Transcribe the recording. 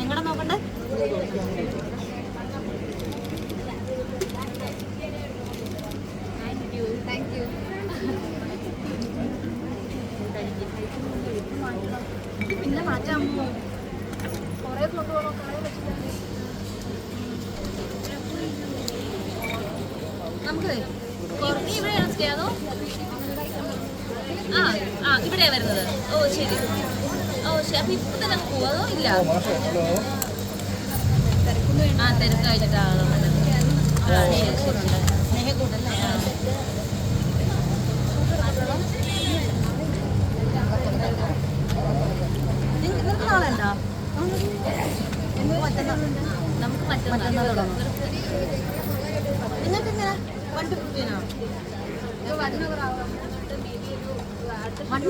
എങ്ങടെ നോക്കണ്ടേ? പിന്നെ മാറ്റാമോ കുറേ കൊണ്ടുപോകണോ കുറേ വെച്ചിട്ടുണ്ട്. നമുക്ക് നീ ഇവിടെയാണോ സ്റ്റേ അതോ ആ വരുന്നത്. ഓ ശരി. ഓ ശരി. അപ്പൊ ഇപ്പൊ തന്നെ പോവോ? അതോ ഇല്ല? ആ തിരക്കായിട്ടാണോ നിങ്ങൾക്ക് നാളെ ഉണ്ടോ നമുക്ക് മറ്റന്നാൾ. നിങ്ങൾക്ക് എങ്ങനെ വൺ ടു ഫിഫ്റ്റീനോ വൺ അവർ